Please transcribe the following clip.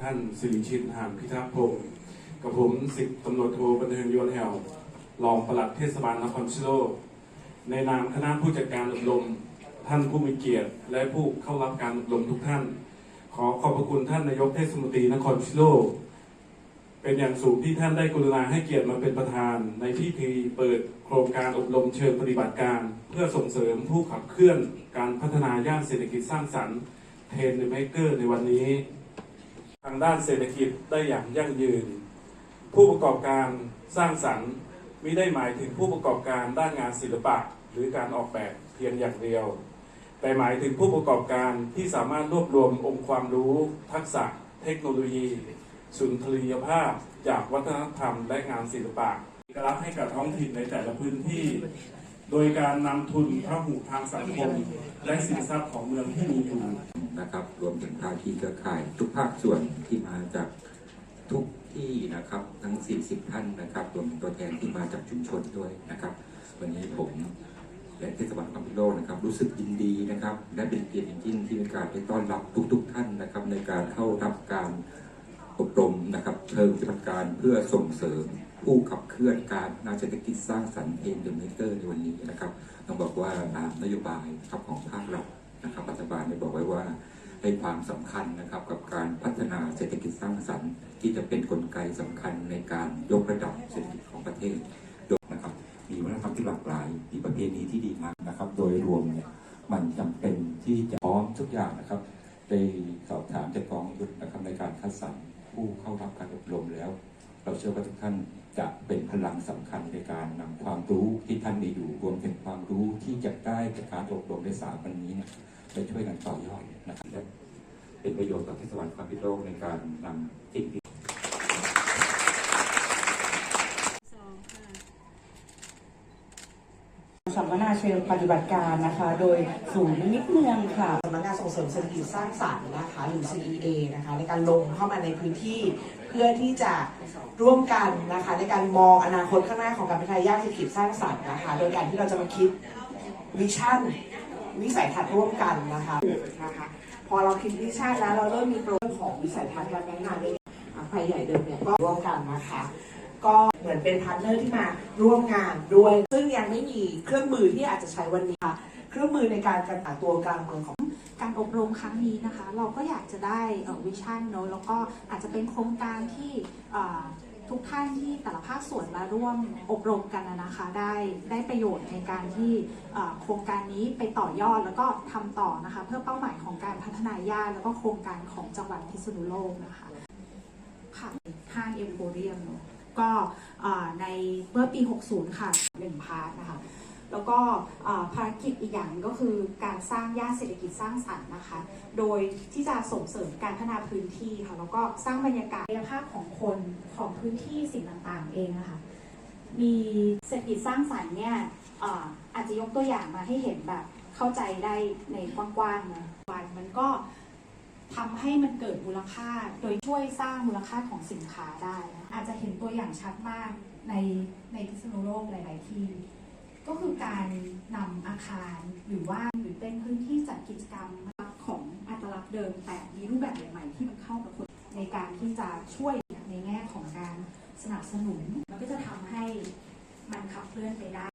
ท่านสิริชินหามพิทักษ์พงศ์กับผมสิบตำรวจโทบันเทิงยวนแอลรองปลัดเทศบาลนครชิโลในนามคณะผู้จัดการอบรมท่านผู้มีเกียรติ และผู้เข้ารับการอบรมทุกท่าน ขอขอบพระคุณท่านนายกเทศมนตรีนครชิโลเป็นอย่างสูงที่ท่านได้กรุณาให้เกียรติมาเป็นประธาน ในพิธีเปิดโครงการอบรมเชิงปฏิบัติการ เพื่อส่งเสริมผู้ขับเคลื่อนการพัฒนาย่านเศรษฐกิจสร้างสรรค์เทรนด์เมเกอร์ในวันนี้ ทางด้านเศรษฐกิจได้อย่างยั่งยืน ผู้ประกอบการสร้างสรรค์มิได้หมายถึงผู้ประกอบการด้านงานศิลปะ หรือการออกแบบเพียงอย่างเดียว แต่หมายถึงผู้ประกอบการที่สามารถรวบรวมองค์ความรู้ ทักษะ เทคโนโลยี สุนทรียภาพ จากวัฒนธรรมและงานศิลปะเอกลักษณ์ให้กับท้องถิ่นในแต่ละพื้นที่ โดยการนำทุนพระหุทางสังคม และสินทรัพย์ของเมืองที่มีอยู่นะครับ รวมถึงภาคีเครือข่าย ทุกภาคส่วนที่มาจากทุกที่นะครับทั้ง 40 ท่านนะครับ รวมถึงตัวแทนที่มาจากชุมชนด้วยนะครับ วันนี้ผมและเทศบาลคำพิโลกนะครับ รู้สึกยินดีนะครับ และเป็นเกียรติอย่างยิ่งที่มีการได้ต้อนรับทุก ๆ ท่านนะครับ ในการเข้ารับการอบรมนะครับ เชิงปฏิบัติการเพื่อส่งเสริม ผู้ขับเคลื่อนการพัฒนเศรษฐกิจสร้างสรรค์เองเดอะเมเกอร์ในวันนี้นะครับต้องบอกว่าตามนโยบายครับของภาครัฐนะครับรัฐบาลได้บอกไว้ว่าให้ความสำคัญนะครับกับการพัฒนาเศรษฐกิจสร้างสรรค์ ที่จะเป็นนกลไกสำคัญในการยกระดับเศรษฐกิจของประเทศดนะครับ มีวัฒนธรรมที่หลากหลาย มีประเพณีที่ดีงามนะครับ โดยรวมเนี่ยมันจำเป็นที่จะพร้อมทุกอย่างนะครับได้สอบถามจากกองยุทธนะครับในการคัดสรรผู้เข้ารับการอบรมแล้ว เราเชื่อว่าทุกท่านจะเป็นพลังสำคัญในการนำความรู้ที่ท่านมีอยู่รวมถึงความรู้ที่จะได้จากการอบรมในสามวันนี้เนี่ยไปช่วยกันต่อยอดนะครับและเป็นประโยชน์ต่อเทศบาลความพิโลกในการนำสิ่งที่สัมมนาเชิงปฏิบัติการนะคะ โดยศูนย์นิมิตเมืองค่ะสำนักงานส่งเสริมเศรษฐกิจสร้างสรรค์นะคะหรือ CEA นะคะในการลงเข้ามาในพื้นที่ เพื่อที่จะร่วมกันนะคะในการมองอนาคตข้างหน้าของการพัฒนาย่านเศรษฐกิจสร้างสรรค์นะคะ โดยการที่เราจะมาคิดวิชั่นวิสัยทัศน์ร่วมกันนะคะนะคะพอเราคิดวิชั่นแล้วเราเริ่มมีโปรเของวิสัยทัศน์การพัฒนาในอ่าไฟใหญ่เดิมเนี่ยก็ร่วมกันนะคะ ก็เหมือนเป็นพาร์ทเนอร์ที่มาร่วมงานด้วย ซึ่งยังไม่มีเครื่องมือที่อาจจะใช้วันนี้ค่ะเครื่องมือในการกระต่ายตัวกลางเมืองของ การอบรมครั้งนี้นะคะ เราก็อยากจะได้วิชั่นเนอะแล้วก็อาจจะเป็นโครงการที่ทุกท่านที่แต่ละภาคส่วนมาร่วมอบรมกันนะคะได้ได้ประโยชน์ในการที่โครงการนี้ไปต่อยอดแล้วก็ทำต่อนะคะ เพื่อเป้าหมายของการพัฒนาย่านแล้วก็โครงการของจังหวัดพิษณุโลกนะคะค่ะห้างเอ็มโพเรียมเนอะก็ในเมื่อปี 60 ค่ะหนึ่งพาร์ทนะคะ แล้วก็ภารกิจอีกอย่างก็คือการสร้างย่านเศรษฐกิจสร้างสรรค์นะคะ โดยที่จะส่งเสริมการพัฒนาพื้นที่ค่ะแล้วก็สร้างบรรยากาศคุณภาพของคนของพื้นที่สิ่งต่างๆ เองนะคะมีเศรษฐกิจสร้างสรรค์เนี่ยอาจจะยกตัวอย่างมาให้เห็นแบบเข้าใจได้ในกว้างๆนะวันมันก็ทำให้มันเกิดมูลค่า โดยช่วยสร้างมูลค่าของสินค้าได้นะอาจจะเห็นตัวอย่างชัดมากในในพิษณุโลกหลาย ๆ ที่ การนำอาคารหรือว่าหรือเป็นพื้นที่จัดกิจกรรมของอัตลักษณ์เดิม แต่มีรูปแบบใหม่ๆที่มันเข้ากับคนในการที่จะช่วยในแง่ของการสนับสนุนมันก็จะทำให้มันขับเคลื่อนไปได้